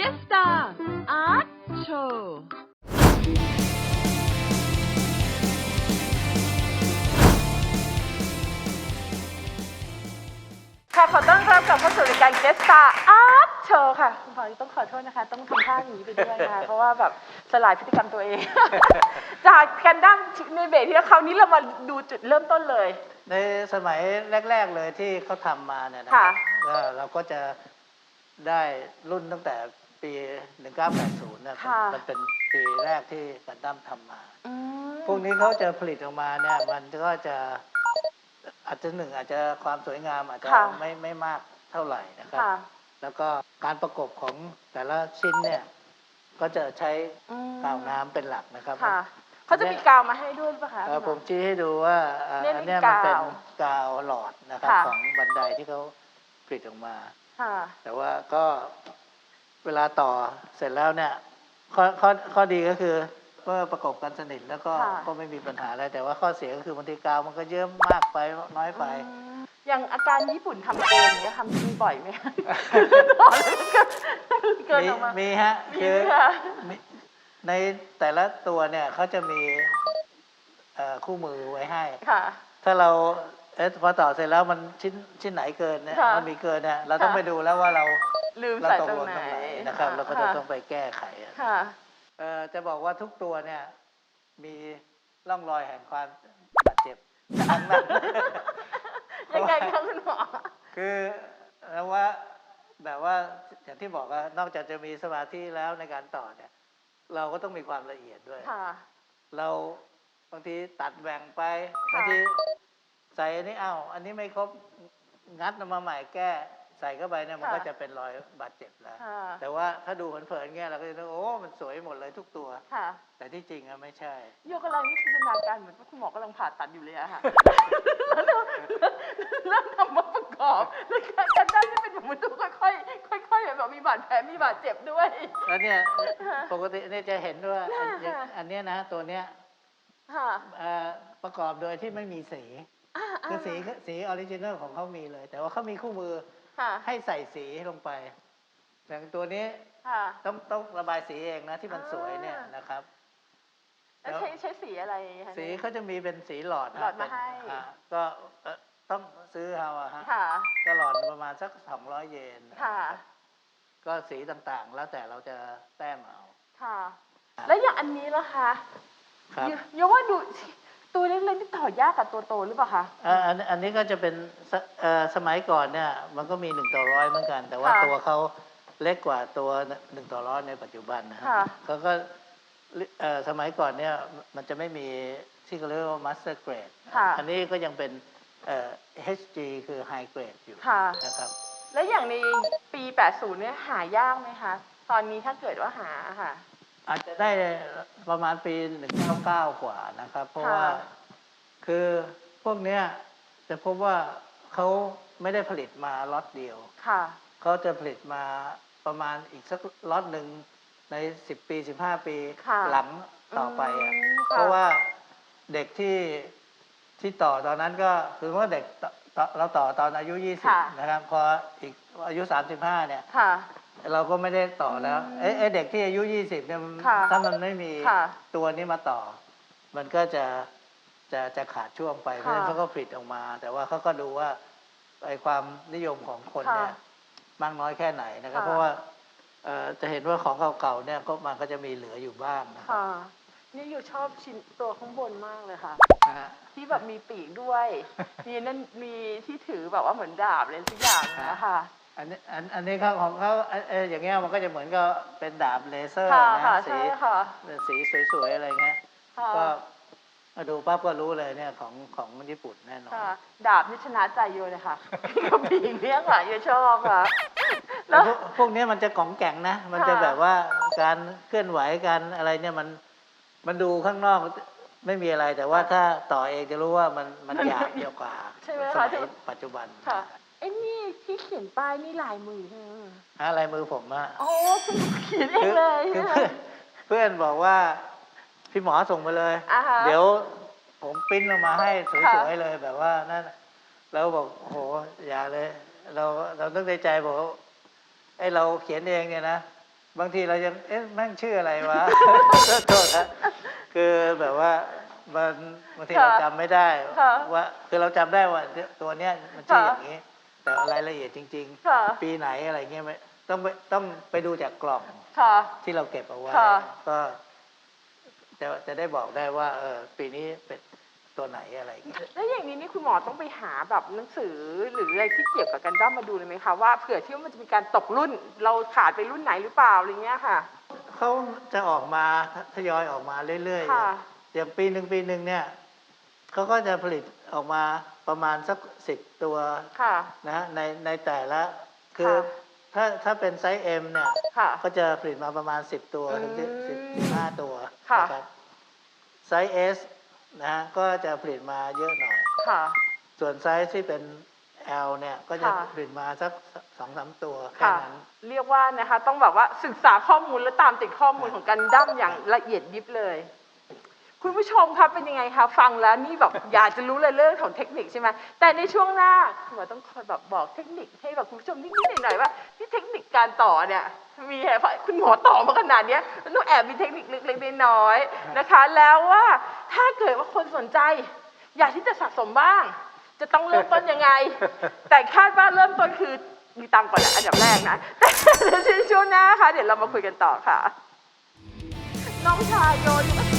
เกสตาอาร์ตโชว์ค่ะขอต้อนรับกลับเข้าสู่รายการ Guest Star Art Show ค่ะคุณพลอยต้องขอโทษนะคะ ต้องทำท่าอย่างนี้ไปด้วยนะคะ เพราะว่าแบบสลายพฤติกรรมตัวเอง จากกันดั้มในเบรกที่แล้วคราวนี้เรามาดูจุดเริ่มต้นเลย ในสมัยแรก ๆเลยที่เขาทำมาเนี่ยนะค่ะก็เราก็จะได้รุ่นตั้งแต่ ปี 1980นะค่ะ มันเป็นปีแรกที่กันดั้มทำมา อืม พวกนี้เขาจะผลิตออกมาเนี่ยมันก็จะอาจจะหนึ่งอาจจะความสวยงามอาจจะค่ะ ไม่ไม่มากเท่าไหร่นะครับ ค่ะแล้วก็การประกบของแต่ละชิ้นเนี่ยก็จะใช้อืมกาวน้ำเป็นหลักนะครับค่ะเขาจะมีกาวมาให้ด้วยหรือเปล่าคะเอ่อคุณหผมมชี้ให้ดูว่าอ่าเนี่ยอันเนี้ยนี่มันเป็นกาวกาวหลอดนะครับค่ะ ของบันไดที่เขาผลิตออกมา ค่ะ แต่ว่าก็ เวลาต่อเสร็จแล้วเนี่ยข้อข้อข้อดีก็คือเมื่อประกบกันสนิทแล้วก็ค่ะ ก็ไม่มีปัญหาอะไรแต่ว่าข้อเสียก็คือบางทีกาวมันก็เยอะมากไปน้อยไปอืมอย่างอาการญี่ปุ่นทำเองเนี่ยทำมีบ่อยไหมคะเกินมีออกมา มีฮะมีคือค่ะ มีในแต่ละตัวเนี่ยเขาจะมีเอ่อคู่มือไว้ให้ ค่ะ ถ้าเราเอ๊ะพอต่อเสร็จแล้วมันชิ้นชิ้นไหนเกินเนี่ยค่ะมันมีเกินเนี่ยเราต้องค่ะ ไปดูแล้วว่าเรา ลืมเราใส่ตกตรหงล่นไหนตรงไหนนะครับเราก็จะค่ต้องไปแก้ไขอะค่ะ เอ่อจะบอกว่าทุกตัวเนี่ย มีร่องรอยแห่งความบาดเจ็บทั้งนั้น ยังไงคะคุณหมอ คือแล้วว่าแบบว่าอย่างที่บอกว่านอกจากจะมีสมาธิแล้วในการต่อเนี่ย เราก็ต้องมีความละเอียดด้วย ค่ะ เราบางทีตัดแหว่งไปค่ะ บางทีใส่อันนี้อ้าวอันนี้ไม่ครบงัดออกมาใหม่แก้ ใส่เข้าไปเนี่ยมันก็จะเป็นรอยบาดเจ็บแล้วค่ะแต่ว่าถ้าดูเผินๆเงี้ยเราก็จะนึกโอ้ มันสวยหมดเลยทุกตัวค่ะแต่ที่จริงอะไม่ใช่โยกอะไรนี่จินตนาการเหมือนว่าคุณหมอกำลังผ่าตัดอยู่เลยอะค่ะ แล้วเริ่มเริ่มทำมาประกอบแล้วการกันได้ที่เป็นเหมือนตัวค่อยๆค่อยๆแบบมีบาดแผลมีบาดเจ็บด้วย แล้วเนี่ยปกติเนี่ยจะเห็นด้วยอันค่ะอันเนี้ยนะตัวเนี้ยค่ะเอ่อประกอบโดยที่ไม่มีสีอ่าคือสีสีออริจินัลของเขามีเลย แต่ว่าเขามีคู่มือ ค่ะ ให้ใส่สีลงไป อย่างตัวนี้ค่ะ ต้องต้องระบายสีเองนะที่มันสวยเนี่ยอ่านนะครับ แล้วใช้ใช้สีอะไรคะสีเขาจะมีเป็นสีหลอดนะหลอดมาเป็นให้ฮะก็เอ่อต้องซื้อเอาอะฮะค่ะก็หลอดประมาณสักสองร้อยเยนค่ะ ก็สีต่างๆ แล้วแต่เราจะแต้มเอา ค่ะ แล้วอย่างอันนี้ล่ะคะครับโยโยว่าดู ตัวเล็กๆนี่ต่อยากกับตัวโตหรือเปล่าคะเอ่ออันอันนี้ก็จะเป็นสเอ่อสมัยก่อนเนี่ยมันก็มีหนึ่งต่อร้อยเหมือนกัน แต่ว่าค่ะตัวเขาเล็กกว่าตัวหนึ่งต่อร้อยในปัจจุบันนะฮะค่ะเขาก็เอ่อสมัยก่อนเนี่ยมันจะไม่มีที่เขาเรียกว่า master grade ค่ะ อันนี้ก็ยังเป็นเอ่อ HG คือ high grade อยู่ค่ะ นะครับแล้วอย่างในปี 80 เนี่ยหายากไหมคะ ตอนนี้ถ้าเกิดว่าหาค่ะ อาจจะได้ประมาณปี 199 กว่านะครับ เพราะค่ะว่าคือพวกเนี้ยจะพบว่าเขาไม่ได้ผลิตมาล็อตเดียวค่ะเขาจะผลิตมาประมาณอีกสักล็อตหนึ่งใน 10 ปี 15 ปีค่ะหลังต่อไปอะอืมค่ะเพราะว่าเด็กที่ที่ต่อตอนนั้นก็คือว่าเด็กต่อต่อเราต่อตอนอายุค่ะ20 นะครับ พออีกอายุ 35 เนี่ยค่ะ เราก็ไม่ได้ต่อแล้วอืมเอ้ไอ้เด็กที่อายุ 20เนี่ยมันค่ะถ้ามันไม่มีค่ะตัวนี้มาต่อ มันก็จะจะจะขาดช่วงไปเพราะฉะนั้นค่ะเขาก็ผลิตออกมา แต่ว่าเขาก็ดูว่าไอ้ความนิยมของคนเนี่ยค่ะมากน้อยแค่ไหนนะครับ ค่ะ เพราะว่าเอ่อจะเห็นว่าของเก่าๆเนี่ยก็มันก็จะมีเหลืออยู่บ้างนะครับค่ะ นี่อยู่ชอบชิ้นตัวข้างบนมากเลยค่ะ นะฮะ ที่แบบมีปีกด้วย มีนั่นมีที่ถือแบบว่าเหมือนดาบเลยทุกอย่างนะคะ อันนี้อันอันนี้เขาของเขาเอ่อเอ่ออย่างเงี้ยมันก็จะเหมือนกับเป็นดาบเลเซอร์ค่ะนะค่ะสีใช่ค่ะสีสวยๆอะไรเงี้ยค่ะก็มาดูปั๊บก็รู้เลยเนี่ยของของญี่ปุ่นแน่นอนค่ะ ดาบนี่ชนะใจโยเลยค่ะกับปีกเนี่ยค่ะโยชอบค่ะแต่พวกพวกเนี้ยมันจะของแก่งนะ มันจะค่ะ แบบว่าการเคลื่อนไหวการอะไรเนี่ยมันมันดูข้างนอกไม่มีอะไรแต่ว่าถ้าต่อเองจะรู้ว่ามันมันหยาบเยอะกว่าใช่ไหมสคะมัยปัจจุบัน ค่ะ ไอ้นี่ที่เขียนป้ายนี่ลายมือใช่ไหมอะไรมือผมอะโอ้คุณเขียนเองเลยคือนะเพื่อนเพื่อนบอกว่า พี่หมอส่งมาเลย อ่าฮะ เดี๋ยวผมปริ้นออกมาให้สค่ะ วยๆเลยแบบว่านั่นเราบอกโอ้โหอย่าเลย เราเราต้องในใจบอกว่าไอ้เราเขียนเองเนี่ยนะ บางทีเรายังเอ๊ะแม่งชื่ออะไรวะ โทษนะคือแบบว่ามันบางทีค่ะเราจำไม่ได้ค่ะว่าคือเราจำได้ว่าตัวเนี้ยมันชื่อค่ะ อย่างนี้ แต่รายละเอียดจริง ค่ะๆ ปีไหนอะไรเงี้ยไม่ต้องไปต้องไปดูจากกล่องค่ะ ที่เราเก็บเอาไว้ค่ะ ก็จะจะได้บอกได้ว่า เออปีนี้เป็นตัวไหนอะไรเงี้ยแล้วอย่างนี้นี่คุณหมอต้องไปหาแบบหนังสือหรืออะไรที่เกี่ยวกับกันดั้มมาดูเลยไหมคะว่าเผื่อที่ว่ามันจะมีการตกรุ่น เราขาดไปรุ่นไหนหรือเปล่าอะไรเงี้ยค่ะ เขาจะออกมาทยอยออกมาเรื่อยๆ ค่ะ อย่างปีหนึ่งปีหนึ่งเนี่ย เขาก็จะผลิตออกมาประมาณสักสิบตัวค่ะ นะฮะในในแต่ละคือค่ะถ้าถ้าเป็นไซส์ M เนี่ย ค่ะก็จะผลิตมาประมาณ 10 ตัวถึงอืสิบมสิบห้าตัวค่ะ นะครับไซส์ S นะฮะก็จะผลิตมาเยอะหน่อย ค่ะ ส่วนไซส์ที่เป็น L เนี่ยก็จะค่ะ ผลิตมาสักสองสามตัวแค่ค่ะ นั้น เรียกว่านะคะต้องแบบว่าศึกษาข้อมูลและตามติดข้อมูลของกันดั้มอย่างละเอียดยิบเลย คุณผู้ชมครับเป็นยังไงคะฟังแล้วนี่แบบอยากจะรู้เลยเรื่องของเทคนิคใช่ไหมแต่ในช่วงหน้าคุณหมอต้องคอยแบบบอกเทคนิคให้แบบคุณผู้ชมนิดๆหน่อยๆว่าที่เทคนิคการต่อเนี่ยมีเพราะคุณหมอต่อมาขนาดนี้มันต้องแอบมีเทคนิคเล็กๆน้อยๆนะคะ แล้วว่าถ้าเกิดว่าคนสนใจ อยากที่จะสะสมบ้าง จะต้องเริ่มต้นยังไง แต่คาดว่าเริ่มต้นคือมีตังก่อนแหละอันดับแรกนะแต่ช่วงหน้าค่ะเดี๋ยวเรามาคุยกันต่อค่ะ น้องชายโยน